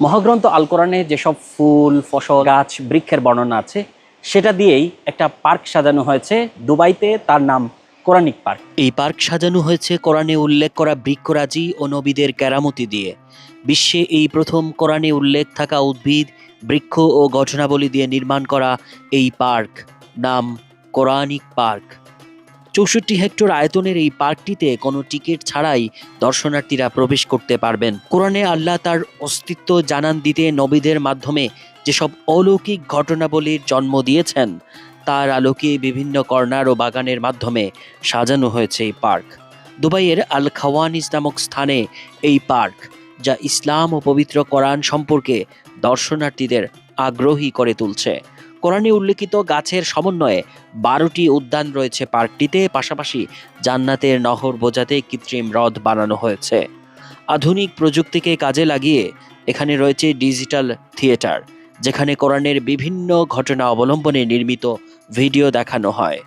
মহাগ্রন্থ আল কোরআনে যেসব ফুল, ফসল, গাছ, বৃক্ষের বর্ণনা আছে, সেটা দিয়েই একটা পার্ক সাজানো হয়েছে দুবাইতে, তার নাম কোরআনিক পার্ক। এই পার্ক সাজানো হয়েছে কোরআনে উল্লেখ করা বৃক্ষরাজি ও নবীদের কেরামতি দিয়ে। বিশ্বে এই প্রথম কোরআনে উল্লেখ থাকা উদ্ভিদ, বৃক্ষ ও ঘটনাবলী দিয়ে নির্মাণ করা এই পার্ক নাম কোরআনিক পার্ক। চৌষট্টি হেক্টর আয়তনের এই পার্কটিতে কোনো টিকিট ছাড়াই দর্শনার্থীরা প্রবেশ করতে পারবেন। কোরআনে আল্লাহ তার অস্তিত্ব জানান দিতে নবীদের মাধ্যমে যেসব অলৌকিক ঘটনাবলীর জন্ম দিয়েছেন, তার আলোকে বিভিন্ন কর্নার ও বাগানের মাধ্যমে সাজানো হয়েছে এই পার্ক। দুবাইয়ের আল খাওয়ানিস নামক স্থানে এই পার্ক, যা ইসলাম ও পবিত্র কোরআন সম্পর্কে দর্শনার্থীদের আগ্রহী করে তুলছে। কোরআনে উল্লেখিত গাছের সমন্বয়ে বারোটি উদ্যান রয়েছে পার্কটিতে। পাশাপাশি জান্নাতের নহর বোঝাতে কৃত্রিম হ্রদ বানানো হয়েছে। আধুনিক প্রযুক্তিকে কাজে লাগিয়ে এখানে রয়েছে ডিজিটাল থিয়েটার, যেখানে কোরআনের বিভিন্ন ঘটনা অবলম্বনে নির্মিত ভিডিও দেখানো হয়।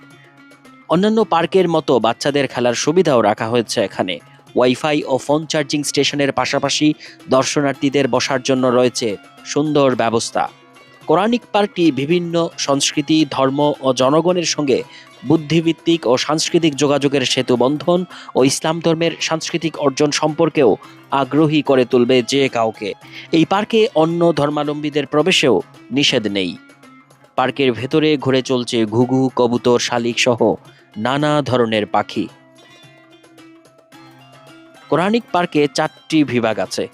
অন্যান্য পার্কের মতো বাচ্চাদের খেলার সুবিধাও রাখা হয়েছে এখানে। ওয়াইফাই ও ফোন চার্জিং স্টেশনের পাশাপাশি দর্শনার্থীদের বসার জন্য রয়েছে সুন্দর ব্যবস্থা। কোরআনিক পার্কটি বিভিন্ন সংস্কৃতি, ধর্ম ও জনগণের সঙ্গে বুদ্ধিভিত্তিক ও সাংস্কৃতিক যোগাযোগের সেতু বন্ধন ও ইসলাম ধর্মের সাংস্কৃতিক অর্জন সম্পর্কেও আগ্রহী করে তুলবে যে কাউকে। এই পার্কে অন্য ধর্মাবলম্বীদের প্রবেশেও নিষেধ নেই। পার্কের ভেতরে ঘুরে চলছে ঘুঘু, কবুতর, শালিক সহ নানা ধরনের পাখি। কোরআনিক পার্কে চারটি বিভাগ আছে।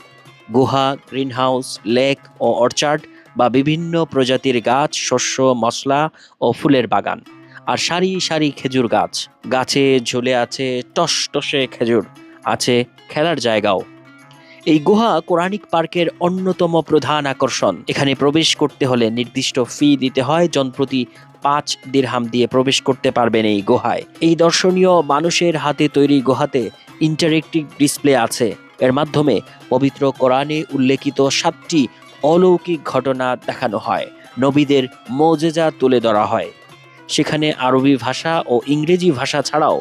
গুহা, গ্রিনহাউস, লেক ও অর্চার্ড বা বিভিন্ন প্রজাতির গাছ, শস্য, মশলা ও ফুলের বাগান। আর সারি সারি খেজুর গাছ। গাছে ঝুলে আছে টস টসে খেজুর। আছে খেলার জায়গাও। এই গুহা কোরআনিক পার্কের অন্যতম প্রধান আকর্ষণ। এখানে প্রবেশ করতে হলে নির্দিষ্ট ফি দিতে হয়। জনপ্রতি পাঁচ দিরহাম দিয়ে প্রবেশ করতে পারবেন এই গুহায়। এই দর্শনীয় মানুষের হাতে তৈরি গুহাতে ইন্টারেক্টিভ ডিসপ্লে আছে। এর মাধ্যমে পবিত্র কোরআনে উল্লেখিত সাতটি অলৌকিক ঘটনা দেখানো হয়। নবীদের মোজেজা তুলে ধরা হয়। সেখানে আরবি ভাষা ও ইংরেজি ভাষা ছাড়াও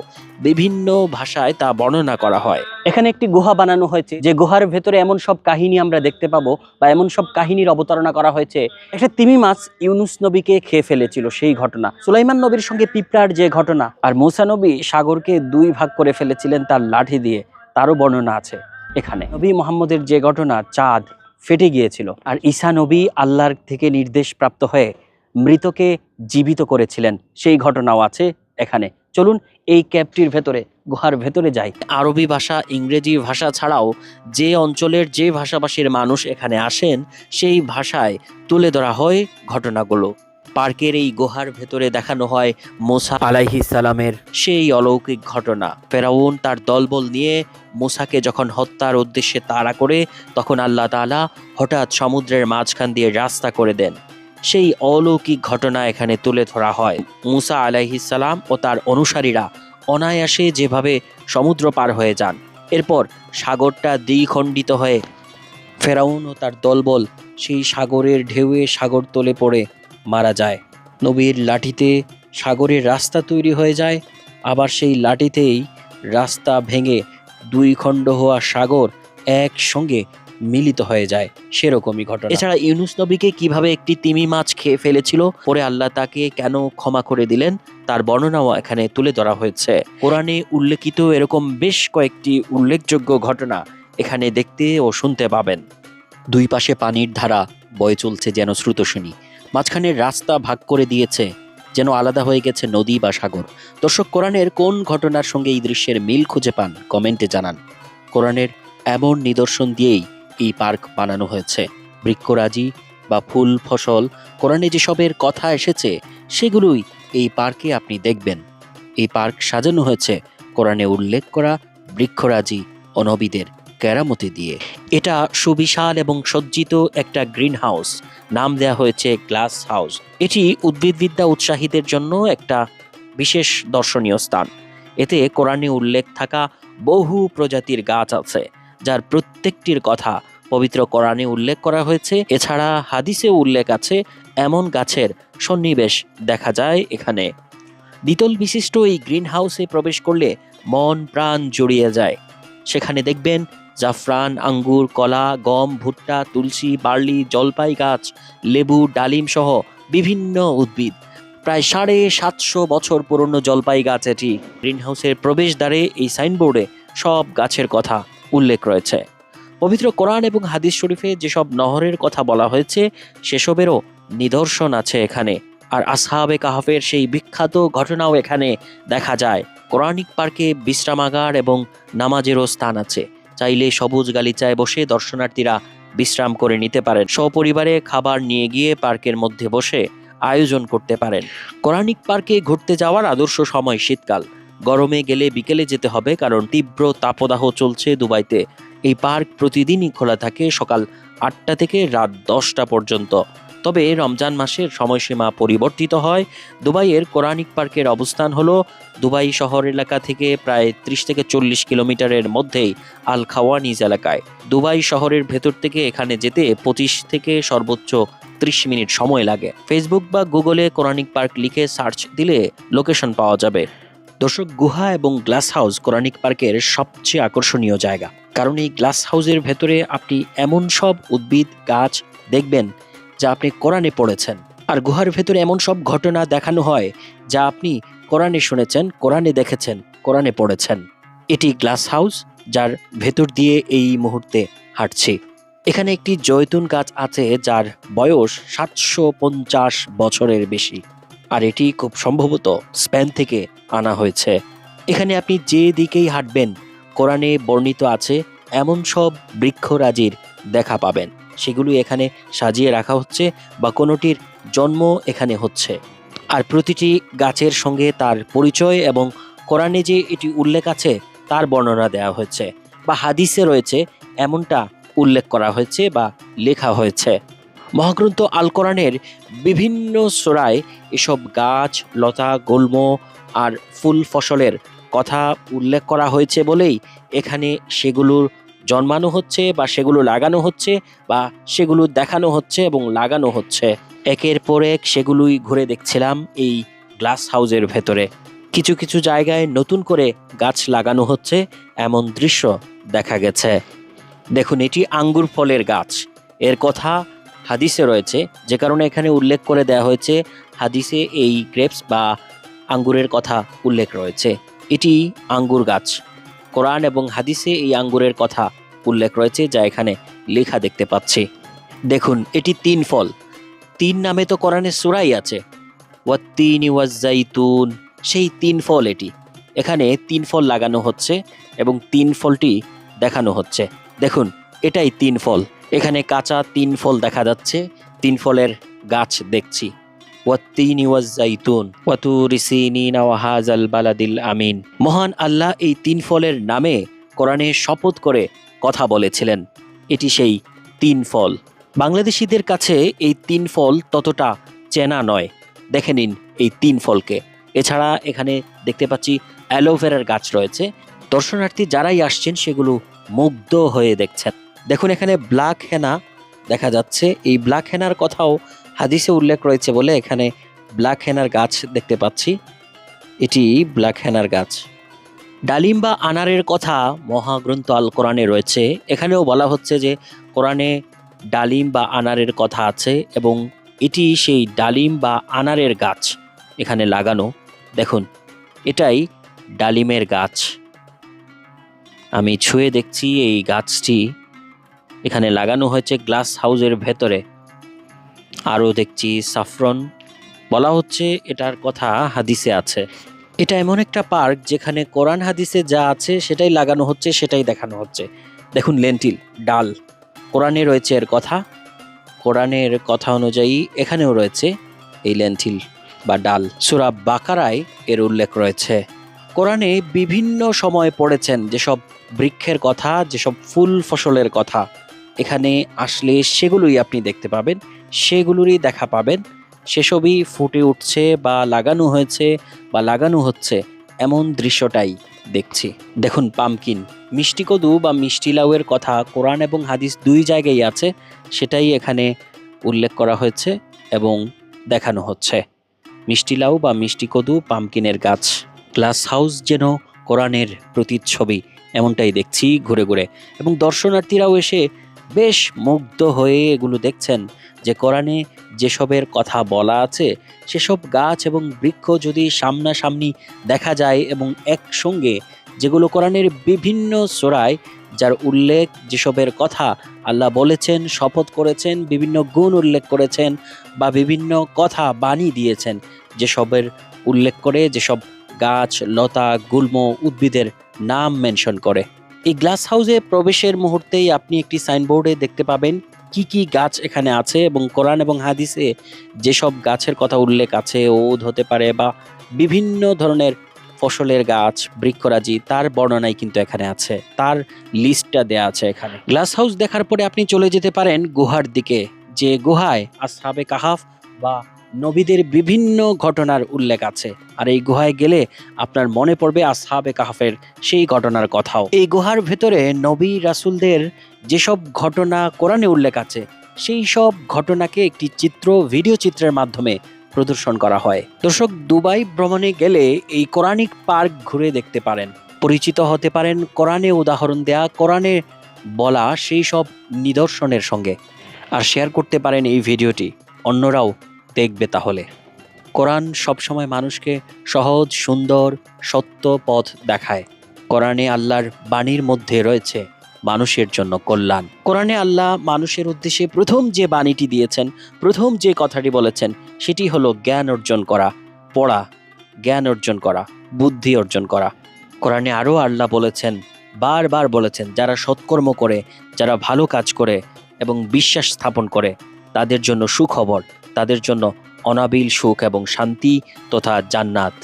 বিভিন্ন ভাষায় তা বর্ণনা করা হয়। এখানে একটি গুহা বানানো হয়েছে, যে গুহার ভেতরে এমন সব কাহিনী আমরা দেখতে পাবো বা এমন সব কাহিনীর অবতারণা করা হয়েছে। একটা তিমি মাছ ইউনুস নবীকে খেয়ে ফেলেছিল সেই ঘটনা। সুলাইমান নবীর সঙ্গে পিঁপড়ার যে ঘটনা, আর মুসা নবী সাগরকে দুই ভাগ করে ফেলেছিলেন তার লাঠি দিয়ে, তারও বর্ণনা আছে। এখানে নবী মোহাম্মদের যে ঘটনা, চাঁদ ফেটে গিয়েছিল। আর ঈসা নবী আল্লাহর থেকে নির্দেশ প্রাপ্ত হয়ে মৃতকে জীবিত করেছিলেন। সেই ঘটনাও আছে এখানে। চলুন এই ক্যাবটির ভেতরে, গুহার ভেতরে যাই। আরবি ভাষা, ইংরেজি ভাষা ছাড়াও যে অঞ্চলের যে ভাষাভাষীর মানুষ এখানে আসেন, সেই ভাষায় তুলে ধরা হয় ঘটনাগুলো। পার্কের এই গুহার ভেতরে দেখানো হয় মোসা আলাইহি সালামের সেই অলৌকিক ঘটনা। ফেরাউন তার দলবল নিয়ে মোসাকে যখন হত্যার উদ্দেশ্যে তাড়া করে তখন আল্লাহ তাআলা হঠাৎ সমুদ্রের মাঝখান দিয়ে রাস্তা করে দেন। সেই অলৌকিক ঘটনা এখানে তুলে ধরা হয়। মুসা আলাইহিসালাম ও তার অনুসারীরা অনায়াসে যেভাবে সমুদ্র পার হয়ে যান এরপর সাগরটা দ্বিখণ্ডিত হয়ে ফেরাউন ও তার দলবল সেই সাগরের ঢেউয়ে সাগর তলে পড়ে মারা যায়। নবীর লাঠিতে সাগরের রাস্তা তৈরি হয়ে যায়, আবার সেই লাঠিতেই রাস্তা ভেঙে দুই খণ্ড হওয়া সাগর একসঙ্গে মিলিত হয়ে যায়। সেরকমই ঘটনা। এছাড়া ইউনুস নবীকে কীভাবে একটি তিমি মাছ খেয়ে ফেলেছিল, পরে আল্লাহ তাকে কেন ক্ষমা করে দিলেন, তার বর্ণনাও এখানে তুলে ধরা হয়েছে। কোরআনে উল্লেখিত এরকম বেশ কয়েকটি উল্লেখযোগ্য ঘটনা এখানে দেখতে ও শুনতে পাবেন। দুই পাশে পানির ধারা, বয়ে চলছে যেন শ্রুতশুনি মাঝখানের রাস্তা ভাগ করে দিয়েছে, যেন আলাদা হয়ে গেছে নদী বা সাগর। দর্শক, কোরআনের কোন ঘটনার সঙ্গে এই দৃশ্যের মিল খুঁজে পান? কমেন্টে জানান। কোরআনের এমন নিদর্শন দিয়েই এই পার্ক বানানো হয়েছে। বৃক্ষরাজি বা ফুল, ফসল, কোরআনে যেসবের কথা এসেছে, সেগুলোই এই পার্কে আপনি দেখবেন। এই পার্ক সাজানো হয়েছে কোরআনে উল্লেখ করা বৃক্ষরাজি ও নবীদের কেরামতি দিয়ে। এটা সুবিশাল এবং সজ্জিত একটা গ্রিন হাউস নাম দেওয়া হয়েছে গ্লাস হাউস। এটি উদ্ভিদবিদ্যা উৎসাহীদের জন্য একটা বিশেষ দর্শনীয় স্থান। এতে কোরআনে উল্লেখ থাকা বহু প্রজাতির গাছ আছে, যার প্রত্যেকটির কথা পবিত্র কোরআনে উল্লেখ করা হয়েছে। এছাড়া হাদিসে উল্লেখ আছে, এমন গাছের সন্নিবেশ দেখা যায় এখানে। দ্বিতল বিশিষ্ট এই গ্রিন হাউসে প্রবেশ করলে মন প্রাণ জড়িয়ে যায়। সেখানে দেখবেন জাফরান, আঙ্গুর, কলা, গম, ভুট্টা, তুলসী, বার্লি, জলপাই গাছ, লেবু, ডালিম সহ বিভিন্ন উদ্ভিদ। প্রায় সাড়ে সাতশো বছর পুরনো জলপাই গাছ এটি। গ্রিনহাউসের প্রবেশদ্বারে এই সাইনবোর্ডে সব গাছের কথা উল্লেখ রয়েছে। পবিত্র কোরআন এবং হাদিস শরীফে যেসব নহরের কথা বলা হয়েছে, সেসবেরও নিদর্শন আছে এখানে। আর আসহাবে কাহাফের সেই বিখ্যাত ঘটনাও এখানে দেখা যায়। কোরআনিক পার্কে বিশ্রামাগার এবং নামাজেরও স্থান আছে। চাইলে সবুজ গালিচায় বসে দর্শনার্থীরা বিশ্রাম করে নিতে পারেন। সপরিবারে খাবার নিয়ে গিয়ে পার্কের মধ্যে বসে আয়োজন করতে পারেন। কোরআনিক পার্কে ঘুরতে যাওয়ার আদর্শ সময় শীতকাল। গরমে গেলে বিকেলে যেতে হবে, কারণ তীব্র তাপদাহ চলছে দুবাইতে। এই পার্ক প্রতিদিনই খোলা থাকে সকাল আটটা থেকে রাত দশটা পর্যন্ত। তবে রমজান মাসের সময়সীমা পরিবর্তিত হয়। দুবাইয়ের কোরআনিক পার্কের অবস্থান হল, দুবাই শহর এলাকা থেকে প্রায় ত্রিশ থেকে চল্লিশ কিলোমিটারের মধ্যেই আল খাওয়ানিজ এলাকায়। দুবাই শহরের ভেতর থেকে এখানে যেতে পঁচিশ থেকে সর্বোচ্চ ত্রিশ মিনিট সময় লাগে। ফেসবুক বা গুগলে কোরআনিক পার্ক লিখে সার্চ দিলে লোকেশন পাওয়া যাবে। দর্শক, গুহা এবং গ্লাস হাউস কোরআনিক পার্কের সবচেয়ে আকর্ষণীয় জায়গা। কারণ এই গ্লাস হাউসের ভেতরে আপনি এমন সব উদ্ভিদ, গাছ দেখবেন যা আপনি কোরআনে পড়েছেন। আর গুহার ভেতরে এমন সব ঘটনা দেখানো হয়, যা আপনি কোরআনে শুনেছেন, কোরআনে দেখেছেন, কোরআনে পড়েছেন। এটি গ্লাস হাউস, যার ভেতর দিয়ে এই মুহূর্তে হাঁটছি। এখানে একটি জয়তুন গাছ আছে, যার বয়স সাতশো পঞ্চাশ বছরের বেশি। আর এটি খুব সম্ভবত স্পেন থেকে আনা হয়েছে। এখানে আপনি যে দিকেই হাঁটবেন, কোরআনে বর্ণিত আছে, এমন সব বৃক্ষরাজির দেখা পাবেন। সেগুলো এখানে সাজিয়ে রাখা হচ্ছে বা কোনোটির জন্ম এখানে হচ্ছে। আর প্রতিটি গাছের সঙ্গে তার পরিচয় এবং কোরআনে যে এটি উল্লেখ আছে, তার বর্ণনা দেওয়া হয়েছে বা হাদিসে রয়েছে, এমনটা উল্লেখ করা হয়েছে বা লেখা হয়েছে। মহাগ্রন্থ আল কোরআনের বিভিন্ন সোরায় এসব গাছ, লতা, গুল্ম আর ফুল ফসলের কথা উল্লেখ করা হয়েছে বলেই এখানে সেগুলোর জন্মানো হচ্ছে বা সেগুলো লাগানো হচ্ছে বা সেগুলো দেখানো হচ্ছে এবং লাগানো হচ্ছে। একের পর এক সেগুলোই ঘুরে দেখছিলাম এই গ্লাস হাউসের ভেতরে। কিছু কিছু জায়গায় নতুন করে গাছ লাগানো হচ্ছে, এমন দৃশ্য দেখা গেছে। দেখুন, এটি আঙ্গুর ফলের গাছ। এর কথা হাদিসে রয়েছে, যে কারণে এখানে উল্লেখ করে দেওয়া হয়েছে, হাদিসে এই গ্রেপস বা আঙ্গুরের কথা উল্লেখ রয়েছে। এটি আঙ্গুর গাছ। কোরআন এবং হাদিসে এই আঙ্গুরের কথা উল্লেখ রয়েছে যা এখানে লেখা দেখতে পাচ্ছি। দেখুন, এটি তিন ফল। তিন নামে তো কোরআনে সুরাই আছে। ওয়াত্তিন ওয়াজাইতুন সেই তিন ফল এটি। এখানে তিন ফল লাগানো হচ্ছে এবং তিন ফলটি দেখানো হচ্ছে। দেখুন, এটাই তিন ফল। এখানে কাঁচা তিন ফল দেখা যাচ্ছে। তিন ফলের গাছ দেখছি। ওয়াত্তিন ওয়াজাইতুন ওয়াতুরিসিনিন ওয়াহাজাল বালাদিল আমিন। মহান আল্লাহ এই তিন ফলের নামে কোরআনে শপথ করে কথা বলেছিলেন। এটি সেই তিন ফল। বাংলাদেশিদের কাছে এই তিন ফল ততটা চেনা নয়। দেখে নিন এই তিন ফলকে। এছাড়া এখানে দেখতে পাচ্ছি অ্যালোভেরার গাছ রয়েছে। দর্শনার্থী যারাই আসছেন সেগুলো মুগ্ধ হয়ে দেখছেন। দেখুন এখানে ব্ল্যাক হেনা দেখা যাচ্ছে। এই ব্ল্যাক হেনার কথাও হাদিসে উল্লেখ রয়েছে বলে এখানে ব্ল্যাক হেনার গাছ দেখতে পাচ্ছি। এটি ব্ল্যাক হেনার গাছ। ডালিম বা আনারের কথা মহাগ্রন্থ আল কোরআনে রয়েছে। এখানেও বলা হচ্ছে যে কোরআনে ডালিম বা আনারের কথা আছে এবং এটি সেই ডালিম বা আনারের গাছ এখানে লাগানো। দেখুন, এটাই ডালিমের গাছ। আমি ছুঁয়ে দেখছি এই গাছটি। এখানে লাগানো হয়েছে গ্লাস হাউসের ভেতরে। আরও দেখছি, সাফরন। বলা হচ্ছে এটার কথা হাদিসে আছে। এটা এমন একটা পার্ক যেখানে কোরআন হাদিসে যা আছে সেটাই লাগানো হচ্ছে, সেটাই দেখানো হচ্ছে। দেখুন লেন্টিল, ডাল। কোরআনে রয়েছে এর কথা। কোরআনের কথা অনুযায়ী এখানেও রয়েছে এই লেন্টিল বা ডাল। সুরা বাকারায় এর উল্লেখ রয়েছে। কোরআনে বিভিন্ন সময় পড়েছেন যেসব বৃক্ষের কথা, যেসব ফুল ফসলের কথা। এখানে আসলে সেগুলোই আপনি দেখতে পাবেন। সেগুলোরই দেখা পাবেন। সেসবই ফুটে উঠছে বা লাগানো হয়েছে বা লাগানো হচ্ছে এমন দৃশ্যটাই দেখছি। দেখুন, পামকিন। মিষ্টি কদু বা মিষ্টি লাউয়ের কথা কোরআন এবং হাদিস দুই জায়গায় আছে, সেটাই এখানে উল্লেখ করা হয়েছে এবং দেখানো হচ্ছে। মিষ্টি লাউ বা মিষ্টি কদু, পামকিনের গাছ। গ্লাস হাউস যেন কোরআনের প্রতিচ্ছবি, এমনটাই দেখছি ঘুরে ঘুরে। এবং দর্শনার্থীরাও এসে বেশ মুগ্ধ হয়ে এগুলো দেখছেন যে কোরআনে যেসবের কথা বলা আছে, সেসব গাছ এবং বৃক্ষ যদি সামনাসামনি দেখা যায় এবং একসঙ্গে, যেগুলো কোরআনের বিভিন্ন সোরায়, যার উল্লেখ যেসবের কথা আল্লাহ বলেছেন, শপথ করেছেন, বিভিন্ন গুণ উল্লেখ করেছেন বা বিভিন্ন কথা বাণী দিয়েছেন, যেসবের উল্লেখ করে যেসব গাছ, লতা, গুল্ম, উদ্ভিদের নাম মেনশন করে। এই গ্লাস হাউসে প্রবেশের মুহূর্তেই আপনি একটি সাইনবোর্ডে দেখতে পাবেন কি কি গাছ এখানে আছে এবং কোরআন এবং হাদিসে যেসব গাছের কথা উল্লেখ আছে ওদ হতে পারে বা বিভিন্ন ধরনের ফসলের গাছ, বৃক্ষরাজি, তার বর্ণনাই কিন্তু এখানে আছে, তার লিস্টটা দেয়া আছে এখানে। গ্লাস হাউস দেখার পরে আপনি চলে যেতে পারেন গুহার দিকে, যে গুহায় আসহাবে কাহাফ বা নবীদের বিভিন্ন ঘটনার উল্লেখ আছে। আর এই গুহায় গেলে আপনার মনে পড়বে আসহাবে কাহাফের সেই ঘটনার কথাও। এই গুহার ভেতরে নবী, রাসুলদের যেসব ঘটনা কোরআনে উল্লেখ আছে, সেই সব ঘটনাকে একটি চিত্র, ভিডিও চিত্রের মাধ্যমে প্রদর্শন করা হয়। দর্শক, দুবাই ভ্রমণে গেলে এই কোরআনিক পার্ক ঘুরে দেখতে পারেন। পরিচিত হতে পারেন কোরআনে উদাহরণ দেয়া, কোরআনে বলা সেই সব নিদর্শনের সঙ্গে। আর শেয়ার করতে পারেন এই ভিডিওটি। অন্যরাও দেখবে তাহলে। কোরআন সবসময় মানুষকে সহজ, সুন্দর, সত্য পথ দেখায়। কোরআনে আল্লাহর বাণীর মধ্যে রয়েছে মানুষের জন্য কল্যাণ। কোরআনে আল্লাহ মানুষের উদ্দেশ্যে প্রথম যে বাণীটি দিয়েছেন, প্রথম যে কথাটি বলেছেন, সেটি হলো জ্ঞান অর্জন করা, পড়া, জ্ঞান অর্জন করা, বুদ্ধি অর্জন করা। কোরআনে আরও আল্লাহ বলেছেন, বারবার বলেছেন, যারা সৎকর্ম করে, যারা ভালো কাজ করে এবং বিশ্বাস স্থাপন করে, তাদের জন্য সুখবর। তাদের জন্য অনাবিল সুখ এবং শান্তি তথা জান্নাত।